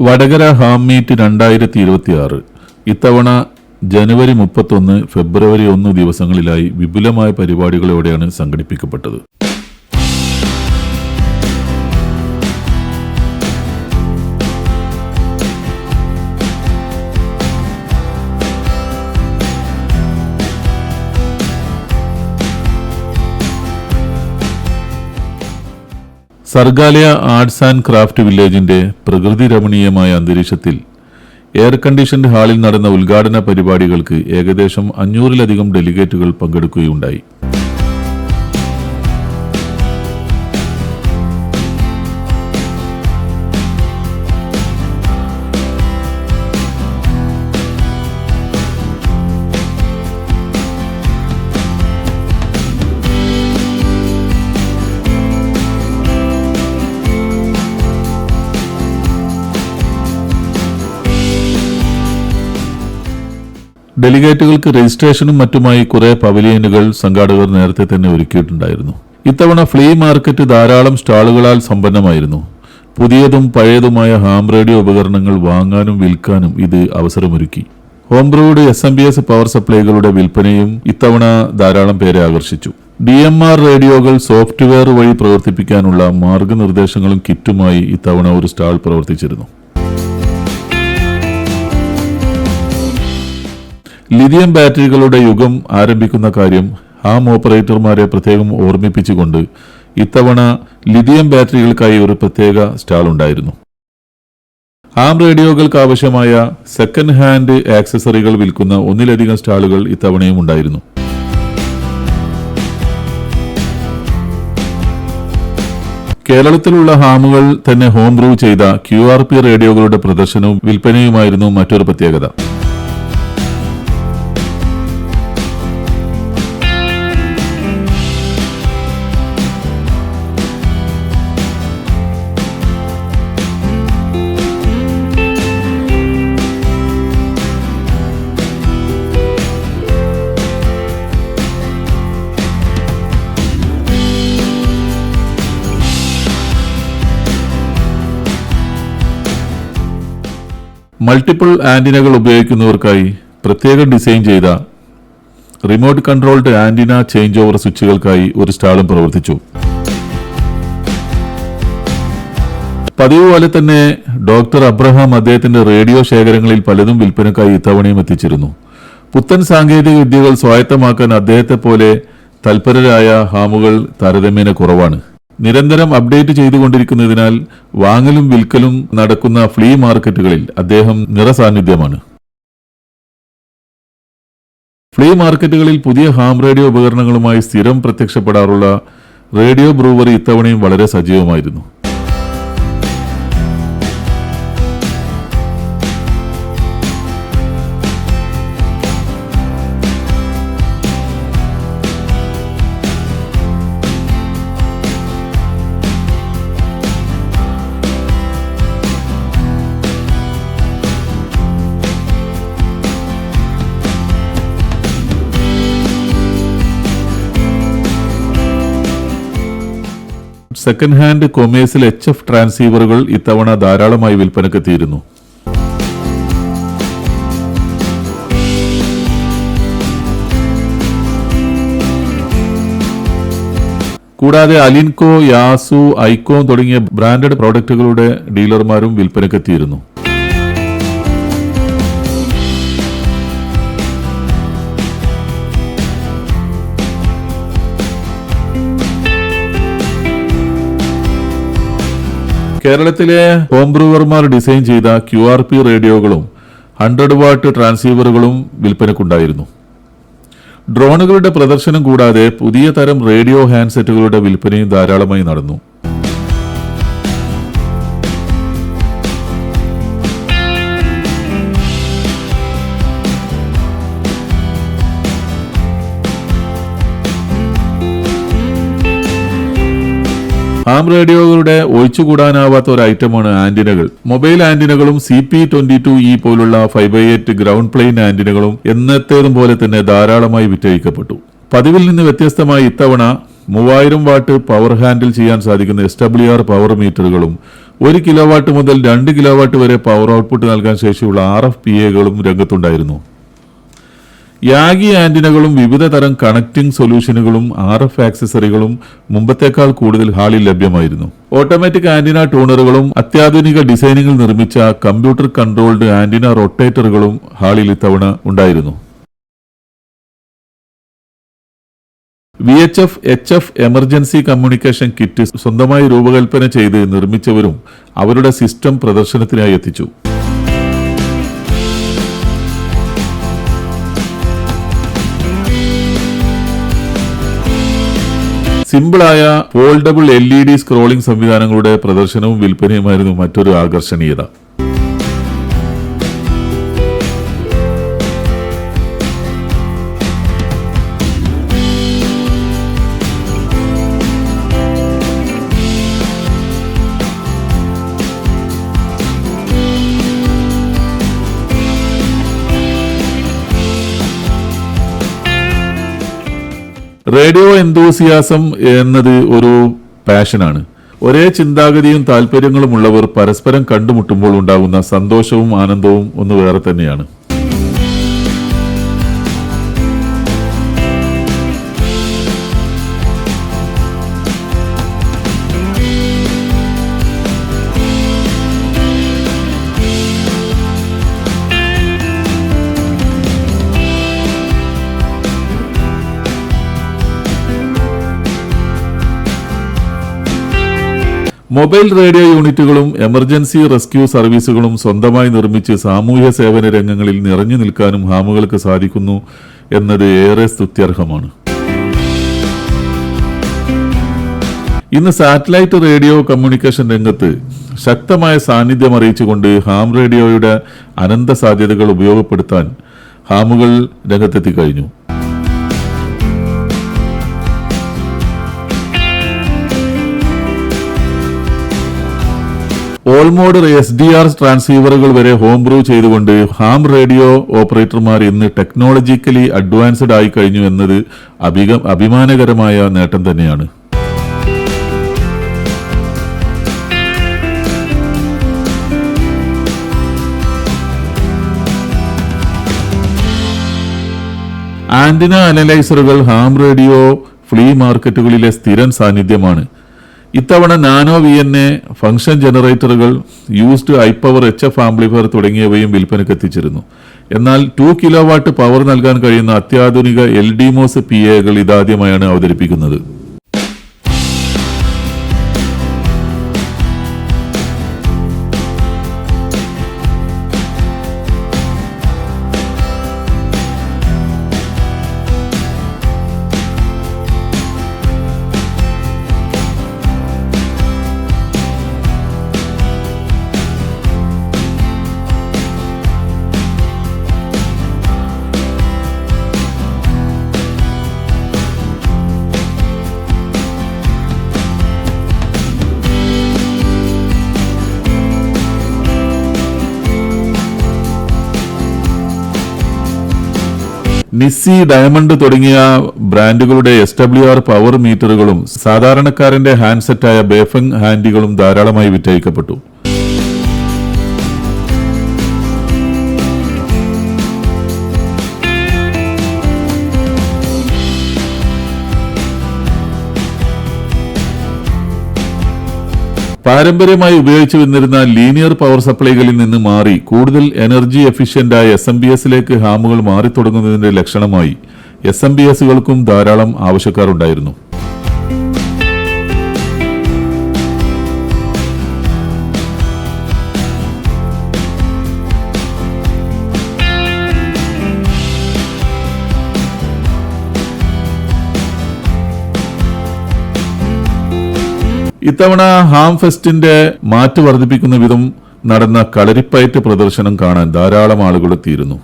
Vadakara Ham meet രണ്ടായിരത്തി ഇരുപത്തിയാറ് ഇത്തവണ ജനുവരി മുപ്പത്തൊന്ന് ഫെബ്രുവരി ഒന്ന് ദിവസങ്ങളിലായി വിപുലമായ പരിപാടികളോടെയാണ് സംഘടിപ്പിക്കപ്പെട്ടത്. സർഗാലയ ആർട്സ് ആൻഡ് ക്രാഫ്റ്റ് വില്ലേജിന്റെ പ്രകൃതി രമണീയമായ അന്തരീക്ഷത്തിൽ എയർ കണ്ടീഷൻഡ് ഹാളിൽ നടന്ന ഉദ്ഘാടന പരിപാടികൾക്ക് ഏകദേശം അഞ്ഞൂറിലധികം ഡെലിഗേറ്റുകൾ പങ്കെടുക്കുകയുണ്ടായി. ഡെലിഗേറ്റുകൾക്ക് രജിസ്ട്രേഷനും മറ്റുമായി കുറെ പവലിയനുകൾ സംഘാടകർ നേരത്തെ തന്നെ ഒരുക്കിയിട്ടുണ്ടായിരുന്നു. ഇത്തവണ ഫ്ലീ മാർക്കറ്റ് ധാരാളം സ്റ്റാളുകളാൽ സമ്പന്നമായിരുന്നു. പുതിയതും പഴയതുമായ ഹാം റേഡിയോ ഉപകരണങ്ങൾ വാങ്ങാനും വിൽക്കാനും ഇത് അവസരമൊരുക്കി. Home brewed S M B S power സപ്ലൈകളുടെ വിൽപ്പനയും ഇത്തവണ ധാരാളം പേരെ ആകർഷിച്ചു. ഡി എം ആർ റേഡിയോകൾ സോഫ്റ്റ്വെയർ വഴി പ്രവർത്തിപ്പിക്കാനുള്ള മാർഗനിർദ്ദേശങ്ങളും കിറ്റുമായി ഇത്തവണ ഒരു സ്റ്റാൾ പ്രവർത്തിച്ചിരുന്നു. ലിഥിയം ബാറ്ററികളുടെ യുഗം ആരംഭിക്കുന്ന കാര്യം ആം ഓപ്പറേറ്റർമാരെ പ്രത്യേകം ഓർമ്മിപ്പിച്ചുകൊണ്ട് ഇത്തവണ ലിഥിയം ബാറ്ററികൾക്കായി ഒരു പ്രത്യേക സ്റ്റാൾ ഉണ്ടായിരുന്നു. ആം റേഡിയോകൾക്ക് ആവശ്യമായ സെക്കൻഡ് ഹാൻഡ് ആക്സസറികൾ വിൽക്കുന്ന ഒന്നിലധികം സ്റ്റാളുകൾ ഇത്തവണയും ഉണ്ടായിരുന്നു. കേരളത്തിലുള്ള ഹാമുകൾ തന്നെ ഹോം ബ്രൂ ചെയ്ത ക്യു ആർ പി റേഡിയോകളുടെ പ്രദർശനവും വിൽപ്പനയുമായിരുന്നു മറ്റൊരു പ്രത്യേകത. മൾട്ടിപ്പിൾ ആന്റിനകൾ ഉപയോഗിക്കുന്നവർക്കായി പ്രത്യേകം ഡിസൈൻ ചെയ്ത remote controlled antenna change over സ്വിച്ചുകൾക്കായി ഒരു സ്റ്റാളും പ്രവർത്തിച്ചു. പതിവ് പോലെ തന്നെ ഡോക്ടർ അബ്രഹാം അദ്ദേഹത്തിന്റെ റേഡിയോ ശേഖരങ്ങളിൽ പലതും വിൽപ്പനക്കായി ഇത്തവണയും എത്തിച്ചിരുന്നു. പുത്തൻ സാങ്കേതിക വിദ്യകൾ സ്വായത്തമാക്കാൻ അദ്ദേഹത്തെ പോലെ തൽപരരായ ഹാമുകൾ താരതമ്യേന കുറവാണ്. നിരന്തരം അപ്ഡേറ്റ് ചെയ്തുകൊണ്ടിരിക്കുന്നതിനാൽ വാങ്ങലും വിൽക്കലും നടക്കുന്ന ഫ്ലീ മാർക്കറ്റുകളിൽ അദ്ദേഹം നിറസാന്നിധ്യമാണ്. ഫ്ലീ മാർക്കറ്റുകളിൽ പുതിയ ഹാം റേഡിയോ ഉപകരണങ്ങളുമായി സ്ഥിരം പ്രത്യക്ഷപ്പെടാറുള്ള റേഡിയോ ബ്രൂവറി ഇത്തവണയും വളരെ സജീവമായിരുന്നു. സെക്കൻഡ് ഹാൻഡ് കൊമേഴ്സിൽ എച്ച് എഫ് ട്രാൻസീവറുകൾ ഇത്തവണ ധാരാളമായി വിൽപ്പനക്കെത്തിയിരുന്നു കൂടാതെ അലിൻകോ യാസു ഐക്കോ തുടങ്ങിയ ബ്രാൻഡഡ് പ്രോഡക്റ്റുകളുടെ ഡീലർമാരും വിൽപ്പനക്കെത്തിയിരുന്നു കേരളത്തിലെ ഹോം ബ്രൂവർമാർ ഡിസൈൻ ചെയ്ത ക്യു ആർ പി റേഡിയോകളും ഹൺഡ്രഡ് വാട്ട് ട്രാൻസീവറുകളും വിൽപ്പനക്കുണ്ടായിരുന്നു. ഡ്രോണുകളുടെ പ്രദർശനം കൂടാതെ പുതിയ തരം റേഡിയോ ഹാൻഡ്സെറ്റുകളുടെ വിൽപ്പനയും ധാരാളമായി നടന്നു. ഹാം റേഡിയോകളുടെ ഒഴിച്ചുകൂടാനാവാത്ത ഒരു ഐറ്റമാണ് ആന്റിനകൾ. Mobile ആന്റിനകളും C P twenty two E പോലുള്ള ഫൈവ് എയ്റ്റ് ഗ്രൗണ്ട് പ്ലെയിൻ ആന്റിനകളും എന്നത്തേതും പോലെ തന്നെ ധാരാളമായി വിറ്റഴിക്കപ്പെട്ടു. പതിവിൽ നിന്ന് വ്യത്യസ്തമായി ഇത്തവണ മൂവായിരം വാട്ട് പവർ ഹാൻഡിൽ ചെയ്യാൻ സാധിക്കുന്ന എസ് ഡബ്ല്യു ആർ പവർ മീറ്ററുകളും ഒരു കിലോ വാട്ട് മുതൽ രണ്ട് കിലോ വാട്ട് വരെ പവർ ഔട്ട്പുട്ട് നൽകാൻ ശേഷിയുള്ള ആർ എഫ് പി എകളും രംഗത്തുണ്ടായിരുന്നു. യാഗി ആന്റിനകളും വിവിധ തരം കണക്റ്റിംഗ് സൊല്യൂഷനുകളും ആർ എഫ് ആക്സസറികളും മുമ്പത്തേക്കാൾ കൂടുതൽ ഹാളിൽ ലഭ്യമായിരുന്നു. ഓട്ടോമാറ്റിക് ആന്റിന ട്യൂണറുകളും അത്യാധുനിക ഡിസൈനുകൾ നിർമ്മിച്ച കമ്പ്യൂട്ടർ കൺട്രോൾഡ് ആന്റിന റൊട്ടേറ്ററുകളും ഹാളിൽ ഇത്തവണ ഉണ്ടായിരുന്നു. V H F H F emergency communication kit സ്വന്തമായി രൂപകൽപ്പന ചെയ്ത് നിർമ്മിച്ചവരും അവരുടെ സിസ്റ്റം പ്രദർശനത്തിനായി എത്തിച്ചു. സിമ്പിളായ foldable L E D scrolling സംവിധാനങ്ങളുടെ പ്രദർശനവും വിൽപ്പനയുമായിരുന്നു മറ്റൊരു ആകർഷണീയത. റേഡിയോ എന്തോസിയാസം എന്നത് ഒരു പാഷനാണ്. ഒരേ ചിന്താഗതിയും താല്പര്യങ്ങളും ഉള്ളവർ പരസ്പരം കണ്ടുമുട്ടുമ്പോൾ ഉണ്ടാകുന്ന സന്തോഷവും ആനന്ദവും ഒന്ന് വേറെ തന്നെയാണ്. മൊബൈൽ റേഡിയോ യൂണിറ്റുകളും എമർജൻസി റെസ്ക്യൂ സർവീസുകളും സ്വന്തമായി നിർമ്മിച്ച് സാമൂഹ്യ സേവന രംഗങ്ങളിൽ നിറഞ്ഞു നിൽക്കാനും ഹാമുകൾക്ക് സാധിക്കുന്നു എന്നത് ഏറെ സ്തുത്യർഹമാണ്. ഇന്ന് സാറ്റലൈറ്റ് റേഡിയോ കമ്മ്യൂണിക്കേഷൻ രംഗത്ത് ശക്തമായ സാന്നിധ്യം അറിയിച്ചുകൊണ്ട് ഹാം റേഡിയോയുടെ അനന്ത സാധ്യതകൾ ഉപയോഗപ്പെടുത്താൻ ഹാമുകൾ രംഗത്തെത്തി കഴിഞ്ഞു. All mode S D R ട്രാൻസീവറുകൾ വരെ ഹോം ബ്രൂ ചെയ്തുകൊണ്ട് ഹാം റേഡിയോ ഓപ്പറേറ്റർമാർ ഇന്ന് ടെക്നോളജിക്കലി അഡ്വാൻസ്ഡ് ആയി കഴിഞ്ഞു എന്നത് അഭിമാനകരമായ നേട്ടം തന്നെയാണ്. Antenna analysers ham radio flea മാർക്കറ്റുകളിലെ സ്ഥിരം സാന്നിധ്യമാണ്. ഇത്തവണ nano V N A function generators used I power H F amplifier തുടങ്ങിയവയും വിൽപ്പനയ്ക്ക് എത്തിച്ചിരുന്നു. എന്നാൽ ടു കിലോ വാട്ട് പവർ നൽകാൻ കഴിയുന്ന അത്യാധുനിക എൽ ഡി മോസ് പി എകൾ ഇതാദ്യമായാണ് അവതരിപ്പിക്കുന്നത്. നിസ്സി ഡയമണ്ട് തുടങ്ങിയ ബ്രാൻഡുകളുടെ എസ് ഡബ്ല്യു ആർ പവർ മീറ്ററുകളും സാധാരണക്കാരന്റെ ഹാൻഡ്സെറ്റായ ബേഫങ് ഹാൻഡികളും ധാരാളമായി വിറ്റഴിക്കപ്പെട്ടു. പാരമ്പര്യമായി ഉപയോഗിച്ചു വന്നിരുന്ന ലീനിയർ പവർ സപ്ലൈകളിൽ നിന്ന് മാറി കൂടുതൽ എനർജി എഫിഷ്യന്റായ എസ് എം ബി എസിലേക്ക് ഹാമുകൾ മാറിത്തുടങ്ങുന്നതിന്റെ ലക്ഷണമായി എസ് എം ബി എസുകൾക്കും ധാരാളം ആവശ്യക്കാരുണ്ടായിരുന്നു. ഇത്തവണ ഹാം ഫെസ്റ്റിന്റെ മാറ്റ് വർദ്ധിപ്പിക്കുന്ന വിധം നടന്ന കളരിപ്പയറ്റ് പ്രദർശനം കാണാൻ ധാരാളം ആളുകൾ എത്തിയിരുന്നു.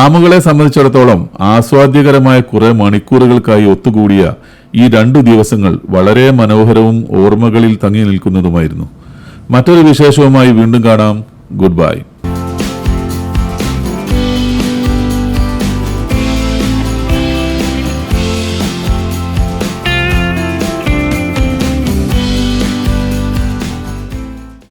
ആമുകളെ സംബന്ധിച്ചിടത്തോളം ആസ്വാദ്യകരമായ കുറെ മണിക്കൂറുകൾക്കായി ഒത്തുകൂടിയ ഈ രണ്ടു ദിവസങ്ങൾ വളരെ മനോഹരവും ഓർമ്മകളിൽ തങ്ങി നിൽക്കുന്നതുമായിരുന്നു. മറ്റൊരു വിശേഷവുമായി വീണ്ടും കാണാം. Good bye